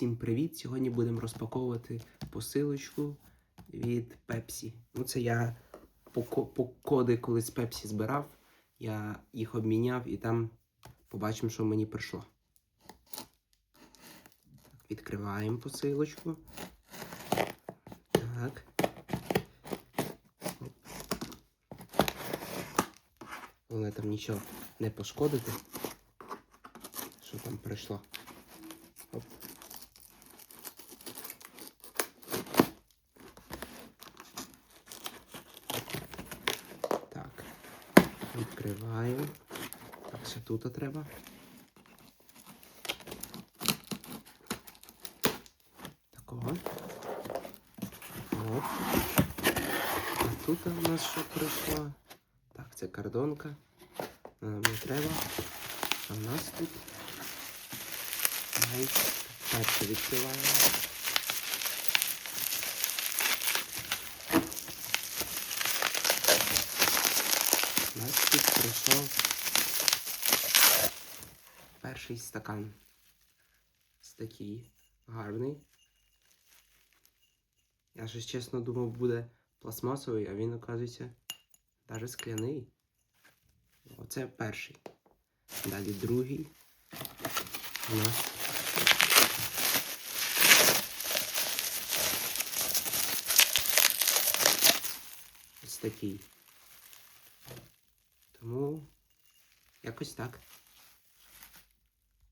Всім привіт! Сьогодні будемо розпаковувати посилочку від Pepsi. Ну, це я по, по коди колись Pepsi збирав. Я їх обміняв і там побачимо, що мені прийшло. Відкриваємо посилочку. Так. Головне там нічого не пошкодити. Що там прийшло? Оп. Так. Відкриваємо. Так, ще тут треба. Такого. Оп. А тут у нас що прийшло? Так, це кордонка. Нам не треба. А в нас тут. Ай, перше відкриваємо. Тут прийшов перший стакан. Ось такий гарний. Я ж чесно думав, буде пластмасовий, а він, оказується, навіть скляний. Оце перший. Далі другий. У нас ось такий. Тому якось так.